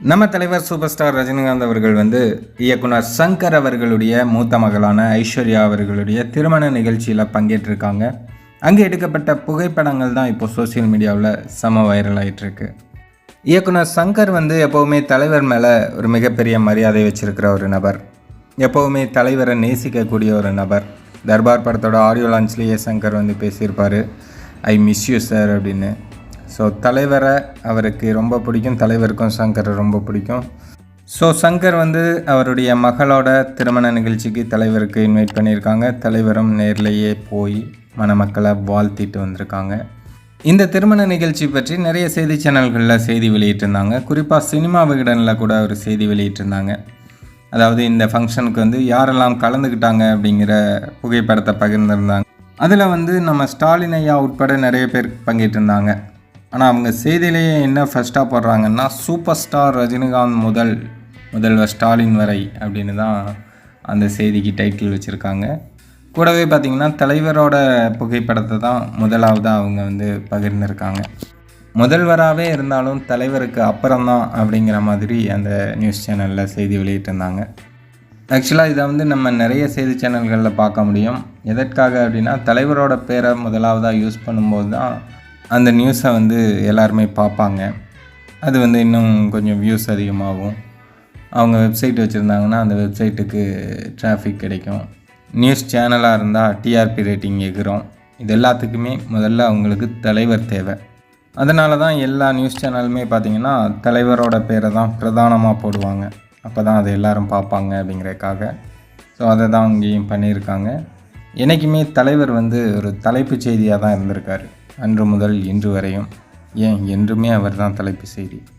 நம்ம தலைவர் super star Rajinikanth அவர்கள் வந்து இயக்குனர் சங்கர் அவர்களுடைய மூத்த மகளான ஐஸ்வர்யா அவர்களுடைய திருமண நிகழ்ச்சியில் பங்கேற்றிருக்காங்க. அங்கே எடுக்கப்பட்ட புகைப்படங்கள் தான் இப்போ சோஷியல் மீடியாவில் செம வைரல் ஆயிட்டிருக்கு. இயக்குனர் சங்கர் வந்து எப்போவுமே தலைவர் மேலே ஒரு மிகப்பெரிய மரியாதை வச்சுருக்கிற ஒரு நபர். எப்போவுமே தலைவரை நேசிக்கக்கூடிய ஒரு நபர். தர்பார் படத்தோட ஆடியோ லான்ச்லேயே சங்கர் வந்து பேசியிருப்பார். ஐ மிஸ் யூ சார் அப்படின்னு. ஸோ தலைவரை அவருக்கு ரொம்ப பிடிக்கும். தலைவருக்கும் சங்கரை ரொம்ப பிடிக்கும். ஸோ சங்கர் வந்து அவருடைய மகளோட திருமண நிகழ்ச்சிக்கு தலைவருக்கு இன்வைட் பண்ணியிருக்காங்க. தலைவரும் நேர்லேயே போய் மணமக்களை வாழ்த்திட்டு வந்திருக்காங்க. இந்த திருமண நிகழ்ச்சி பற்றி நிறைய செய்தி சேனல்களில் செய்தி வெளியிட்டிருந்தாங்க. குறிப்பாக சினிமா விகடனில் கூட ஒரு செய்தி வெளியிட்டிருந்தாங்க. அதாவது இந்த ஃபங்க்ஷனுக்கு வந்து யாரெல்லாம் கலந்துக்கிட்டாங்க அப்படிங்கிற புகைப்படத்தை பகிர்ந்திருந்தாங்க. அதில் வந்து நம்ம ஸ்டாலின் ஐயா உட்பட நிறைய பேர் பங்கேற்றிருந்தாங்க. ஆனால் அவங்க செய்தியிலேயே என்ன ஃபஸ்ட்டாக போடுறாங்கன்னா சூப்பர் ஸ்டார் ரஜினிகாந்த் முதல் முதல்வர் ஸ்டாலின் வரை அப்படின்னு தான் அந்த செய்திக்கு டைட்டில் வச்சுருக்காங்க. கூடவே பார்த்திங்கன்னா தலைவரோட புகைப்படத்தை தான் முதலாவதாக அவங்க வந்து பகிர்ந்துருக்காங்க. முதல்வராகவே இருந்தாலும் தலைவருக்கு அப்புறம்தான் அப்படிங்கிற மாதிரி அந்த நியூஸ் சேனலில் செய்தி வெளியிட்டிருந்தாங்க. ஆக்சுவலாக இதை வந்து நம்ம நிறைய செய்தி சேனல்களில் பார்க்க முடியும். எதற்காக அப்படின்னா தலைவரோட பேரை முதலாவதாக யூஸ் பண்ணும்போது தான் அந்த நியூஸை வந்து எல்லாருமே பார்ப்பாங்க. அது வந்து இன்னும் கொஞ்சம் வியூஸ் அதிகமாகும். அவங்க வெப்சைட் வச்சுருந்தாங்கன்னா அந்த வெப்சைட்டுக்கு டிராஃபிக் கிடைக்கும். நியூஸ் சேனலாக இருந்தால் டிஆர்பி ரேட்டிங் எகிறோம் இது எல்லாத்துக்குமே முதல்ல அவங்களுக்கு தலைவர் தேவை. அதனால தான் எல்லா நியூஸ் சேனலுமே பார்த்திங்கன்னா தலைவரோட பேரை தான் பிரதானமாக போடுவாங்க. அப்போ தான் அதை எல்லோரும் பார்ப்பாங்க அப்படிங்கிறதுக்காக. ஸோ அதை தான் இங்கேயும் பண்ணியிருக்காங்க. என்றைக்குமே தலைவர் வந்து ஒரு தலைப்புச் செய்தியாக தான் இருந்திருக்காரு. அன்று முதல் இன்று வரையும். ஏன்? என்றுமே அவர்தான் தலைப்பு செய்தி.